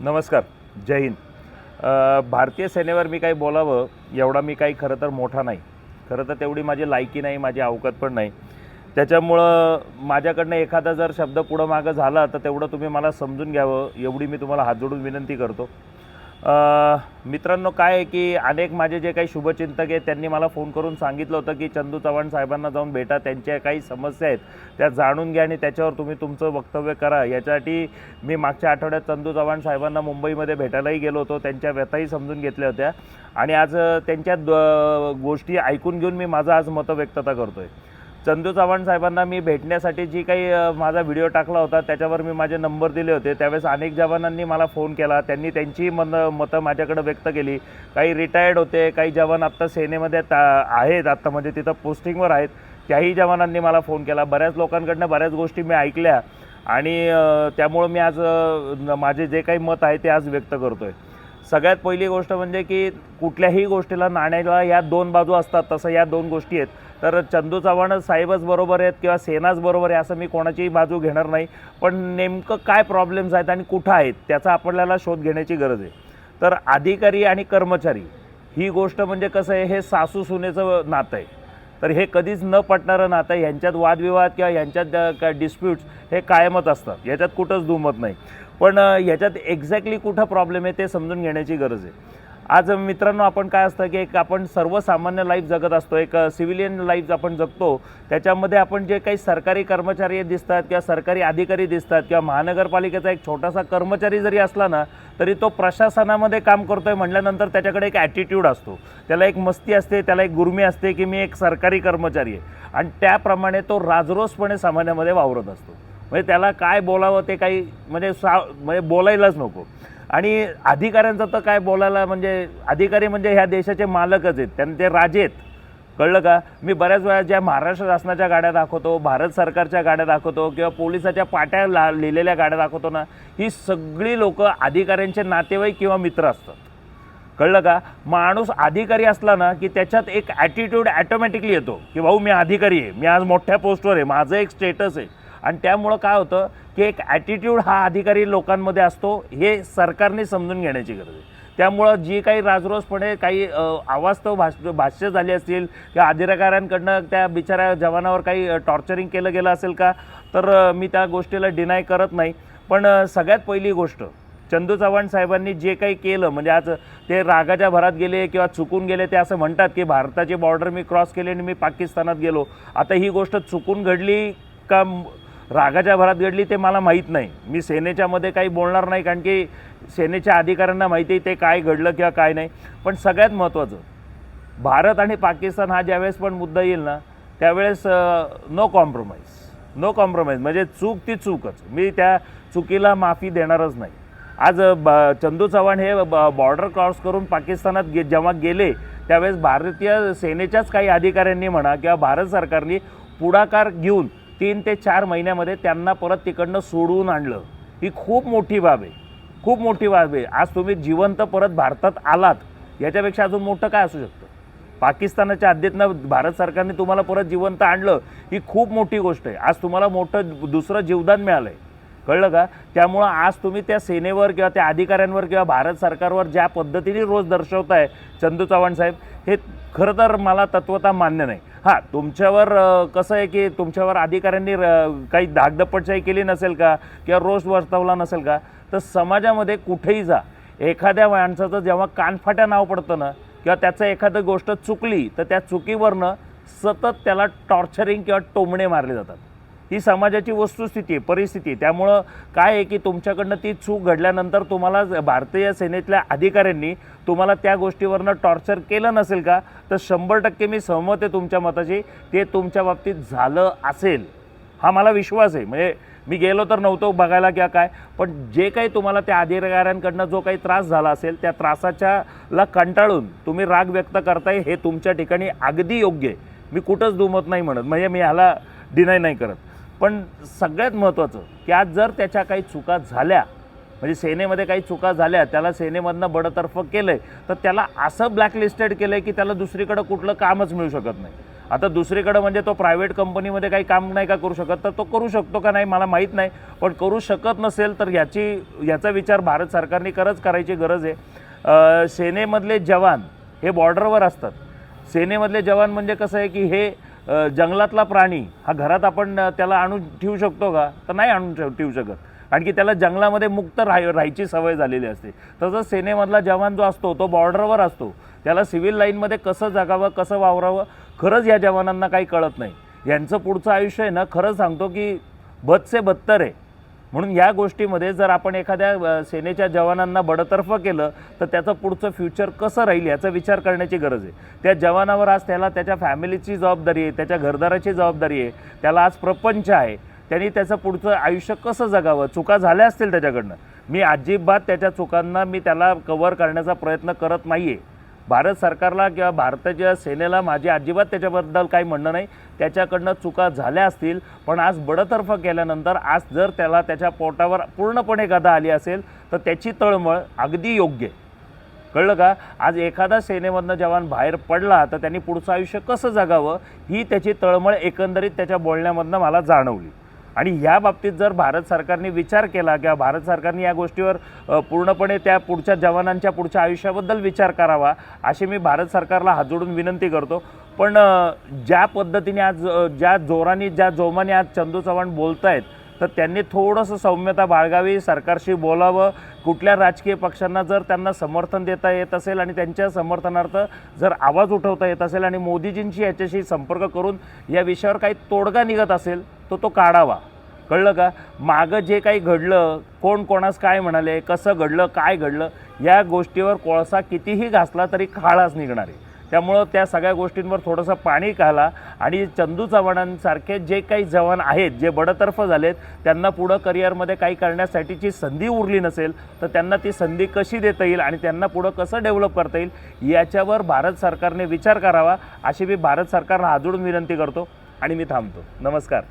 नमस्कार जय हिंद. भारतीय सेनेवर मी काही बोलावं एवढा मी काही खरं तर मोठा नाही. खरं तर तेवढी माझी लायकी नाही माझी अवकात पण नाही. त्याच्यामुळं माझ्याकडनं एखादा जर शब्द पुढं मागं झाला तर तेवढं तुम्ही मला समजून घ्यावं एवढी मी तुम्हाला हात जोडून विनंती करतो. मित्रांनो काय आहे की अनेक माझे जे काही शुभचिंतक आहेत त्यांनी मला फोन करून सांगितलं होतं की चंदू चव्हाण साहेबांना जाऊन भेटा. त्यांच्या काही समस्या आहेत त्या जाणून घ्या आणि त्याच्यावर तुम्ही तुमचं वक्तव्य करा. याच्यासाठी मी मागच्या आठवड्यात चंदू चव्हाण साहेबांना मुंबईमध्ये भेटायलाही गेलो होतो. त्यांच्या व्यथाही समजून घेतल्या होत्या. आणि आज त्यांच्या द- गोष्टी ऐकून घेऊन मी माझं आज मतं व्यक्तता आहे चंदू चव्हाण साहेबांना मी भेटण्यासाठी जी काही माझा व्हिडिओ टाकला होता त्याच्यावर मी माझे नंबर दिले होते. त्यावेळेस अनेक जवानांनी मला फोन केला. त्यांनी त्यांची मन मतं माझ्याकडे व्यक्त केली. काही रिटायर्ड होते काही जवान आत्ता सेनेमध्ये ता आहेत आत्ता म्हणजे तिथं पोस्टिंगवर आहेत. त्याही जवानांनी मला फोन केला. बऱ्याच लोकांकडनं बऱ्याच गोष्टी मी ऐकल्या आणि त्यामुळं मी आज माझे जे काही मत आहे ते आज व्यक्त करतो आहे सगळ्यात पहिली गोष्ट म्हणजे की कुठल्याही गोष्टीला नाण्याला या दोन बाजू असतात तसं या दोन गोष्टी आहेत. तर चंदू चव्हाण साहेबच बरोबर आहेत किंवा सेनाच बरोबर आहे असं मी कोणाचीही बाजू घेणार नाही. पण नेमकं काय प्रॉब्लेम्स आहेत आणि कुठं आहेत त्याचा आपल्याला शोध घेण्याची गरज आहे. तर अधिकारी आणि कर्मचारी ही गोष्ट म्हणजे कसं आहे हे सासू सुनेचं नातं आहे. तर हे कधीच न पटणारं नातं ह्यांच्यात वादविवाद किंवा ह्यांच्यात डिस्प्यूट्स हे कायमच असतात. याच्यात कुठंच दुमत नाही. पण ह्याच्यात एक्झॅक्टली कुठं प्रॉब्लेम आहे ते समजून घेण्याची गरज आहे. आज मित्रांनो आपण काय असतं की एक आपण सर्वसामान्य लाईफ जगत असतो एक सिव्हिलियन लाईफ आपण जगतो त्याच्यामध्ये आपण जे काही सरकारी कर्मचारी दिसतात किंवा सरकारी अधिकारी दिसतात किंवा महानगरपालिकेचा एक छोटासा कर्मचारी जरी असला ना तरी तो प्रशासनामध्ये काम करतोय म्हटल्यानंतर त्याच्याकडे एक ॲटिट्यूड असतो. त्याला एक मस्ती असते त्याला एक गुरमी असते की मी एक सरकारी कर्मचारी आहे. आणि त्याप्रमाणे तो राजरोसपणे सामान्यामध्ये वावरत असतो. म्हणजे त्याला काय बोलावं ते काही म्हणजे सा म्हणजे बोलायलाच नको. आणि अधिकाऱ्यांचं तर काय बोलायला म्हणजे अधिकारी म्हणजे ह्या देशाचे मालकच आहेत. त्यांचे राजे आहेत. कळलं का? मी बऱ्याच वेळा ज्या महाराष्ट्र शासनाच्या गाड्या दाखवतो भारत सरकारच्या गाड्या दाखवतो किंवा पोलिसाच्या पाट्या ला लिहिलेल्या गाड्या दाखवतो ना ही सगळी लोकं अधिकाऱ्यांचे नातेवाईक किंवा मित्र असतात. कळलं का? माणूस अधिकारी असला ना की त्याच्यात एक ॲटिट्यूड ॲटोमॅटिकली येतो की भाऊ मी अधिकारी आहे मी आज मोठ्या पोस्टवर आहे माझं एक स्टेटस आहे. आणि त्यामुळं काय होतं की एक ॲटिट्यूड हा अधिकारी लोकांमध्ये असतो हे सरकारने समजून घेण्याची गरज आहे. त्यामुळं जी काही राजरोसपणे काही अवास्तव भाष भाष्य झाली असतील किंवा अधिकाऱ्यांकडनं त्या बिचाऱ्या जवानावर काही टॉर्चरिंग केलं गेलं असेल का तर मी त्या गोष्टीला डिनाय करत नाही. पण सगळ्यात पहिली गोष्ट चंदू चव्हाण साहेबांनी जे काही केलं म्हणजे आज ते रागाच्या भरात गेले किंवा चुकून गेले ते असं म्हणतात की भारताची बॉर्डर मी क्रॉस केली आणि मी पाकिस्तानात गेलो. आता ही गोष्ट चुकून घडली का रागाच्या भरात घडली ते मला माहीत नाही. मी सेनेच्यामध्ये काही बोलणार नाही कारण की सेनेच्या अधिकाऱ्यांना माहिती आहे ते काय घडलं किंवा काय नाही. पण सगळ्यात महत्त्वाचं भारत आणि पाकिस्तान हा ज्यावेळेस पण मुद्दा येईल ना त्यावेळेस नो कॉम्प्रोमाइज नो कॉम्प्रोमाइज म्हणजे चूक ती चूकच. मी त्या चुकीला माफी देणारच नाही. आज ब चंदू चव्हाण हे बॉर्डर क्रॉस करून पाकिस्तानात गे जेव्हा गेले त्यावेळेस भारतीय सेनेच्याच काही अधिकाऱ्यांनी म्हणा किंवा भारत सरकारने पुढाकार घेऊन तीन ते चार महिन्यामध्ये त्यांना परत तिकडनं सोडवून आणलं. ही खूप मोठी बाब आहे. खूप मोठी बाब आहे. आज तुम्ही जिवंत परत भारतात आलात याच्यापेक्षा अजून मोठं काय असू शकतं? पाकिस्तानाच्या हद्दीतनं भारत सरकारने तुम्हाला परत जिवंत आणलं ही खूप मोठी गोष्ट आहे. आज तुम्हाला मोठं दुसरं जीवदान मिळालं आहे कळलं का? त्यामुळं आज तुम्ही त्या सेनेवर किंवा त्या अधिकाऱ्यांवर किंवा भारत सरकारवर ज्या पद्धतीने रोज दर्शवताय चंदू चव्हाण साहेब हे खरं तर मला तत्वता मान्य नाही. हां तुमच्यावर कसं आहे की तुमच्यावर अधिकाऱ्यांनी काही धाकदपटशाही केली नसेल का? किंवा रोष वर्तवला नसेल का? तर समाजामध्ये कुठेही जा. एखाद्या माणसाचं जेव्हा कानफाट्या नाव पडतं ना किंवा त्याचं एखादं गोष्ट चुकली तर त्या चुकीवरनं सतत त्याला टॉर्चरिंग किंवा टोमणे मारले जातात. ही समाजाची वस्तुस्थिती आहे परिस्थिती आहे. त्यामुळं काय आहे की तुमच्याकडनं ती चूक घडल्यानंतर तुम्हाला भारतीय सेनेतल्या अधिकाऱ्यांनी तुम्हाला त्या गोष्टीवरनं टॉर्चर केलं नसेल का तर शंभर टक्के मी सहमत आहे तुमच्या मताशी. ते तुमच्या बाबतीत झालं असेल हा मला विश्वास आहे. म्हणजे मी गेलो तर नव्हतो बघायला किंवा काय पण जे काही तुम्हाला त्या अधिकाऱ्यांकडनं जो काही त्रास झाला असेल त्या त्रासाच्या ला कंटाळून तुम्ही राग व्यक्त करताय हे तुमच्या ठिकाणी अगदी योग्य आहे. मी कुठंच दुमत नाही म्हणत. म्हणजे मी ह्याला डिनाय नाही करत. पण सगळ्यात महत्त्वाचं की आज जर त्याच्या काही चुका झाल्या म्हणजे सेनेमध्ये काही चुका झाल्या त्याला सेनेमधनं बडतर्फ केलं आहे तर त्याला असं ब्लॅकलिस्टेड केलं आहे की त्याला दुसरीकडं कुठलं कामच मिळू शकत नाही. आता दुसरीकडं म्हणजे तो प्रायव्हेट कंपनीमध्ये काही काम नाही का करू शकत तर तो करू शकतो का नाही मला माहीत नाही पण करू शकत नसेल तर याची याचा विचार भारत सरकारने खरंच करायची गरज आहे. सेनेमधले जवान हे बॉर्डरवर असतात. सेनेमधले जवान म्हणजे कसं आहे की हे जंगलातला प्राणी हा घरात आपण त्याला आणून ठेवू शकतो का? तर नाही आणून ठेव ठेवू शकत. आणखी त्याला जंगलामध्ये मुक्त राह राहायची सवय झालेली असते. तसंच सेनेमधला जवान जो असतो तो बॉर्डरवर असतो. त्याला सिव्हिल लाईनमध्ये कसं जगावं कसं वावरावं खरंच या जवानांना काही कळत नाही. यांचं पुढचं आयुष्य आहे ना खरं सांगतो की बदसे बत्तर आहे. म्हणून या गोष्टीमध्ये जर आपण एखाद्या सेनेच्या जवानांना बडतर्फ केलं तर त्याचं पुढचं फ्युचर कसं राहील याचा विचार करण्याची गरज आहे. त्या जवानावर आज त्याला त्याच्या फॅमिलीची जबाबदारी आहे त्याच्या घरदाराची जबाबदारी आहे त्याला आज प्रपंच आहे त्यांनी त्याचं पुढचं आयुष्य कसं जगावं? चुका झाल्या असतील त्याच्याकडनं. मी अजिबात त्याच्या चुकांना मी त्याला कव्हर करण्याचा प्रयत्न करत नाही आहे भारत सरकारला किंवा भारताच्या सेनेला माझी अजिबात त्याच्याबद्दल काही म्हणणं नाही. त्याच्याकडनं चुका झाल्या असतील पण आज बडतर्फ केल्यानंतर आज जर त्याला त्याच्या पोटावर पूर्णपणे गदा आली असेल तर त्याची तळमळ अगदी योग्य. आहे कळलं का? आज एखादा सेनेमधनं जवान बाहेर पडला तर त्यांनी पुढचं आयुष्य कसं जगावं? ही त्याची तळमळ एकंदरीत त्याच्या बोलण्यामधनं मला जाणवली. आणि ह्या बाबतीत जर भारत सरकारने विचार केला किंवा भारत सरकारने या गोष्टीवर पूर्णपणे त्या पुढच्या जवानांच्या पुढच्या आयुष्याबद्दल विचार करावा अशी मी भारत सरकारला हात जोडून विनंती करतो. पण ज्या पद्धतीने आज ज्या जोराने ज्या जोमाने आज चंदू चव्हाण बोलत आहेत तर त्यांनी थोडंसं सौम्यता बाळगावी सरकारशी बोलावं. कुठल्या राजकीय पक्षांना जर त्यांना समर्थन देता येत असेल आणि त्यांच्या समर्थनार्थ जर आवाज उठवता येत असेल आणि मोदीजींशी याच्याशी संपर्क करून या विषयावर काही तोडगा निघत असेल तो तो काढावा. कळलं का? मागं जे काही घडलं कोण कोणास काय म्हणाले कसं घडलं काय घडलं या गोष्टीवर कोळसा कितीही घासला तरी खाळाच निघणार. आहे त्यामुळं त्या सगळ्या गोष्टींवर थोडंसं पाणी घाला. आणि चंदू चव्हाणांसारखे जे काही जवान आहेत जे बडतर्फ झालेत त्यांना पुढं करिअरमध्ये काही करण्यासाठीची संधी उरली नसेल तर त्यांना ती संधी कशी देता येईल आणि त्यांना पुढं कसं डेव्हलप करता येईल याच्यावर भारत सरकारने विचार करावा अशी मी भारत सरकारला हात विनंती करतो आणि मी थांबतो. नमस्कार.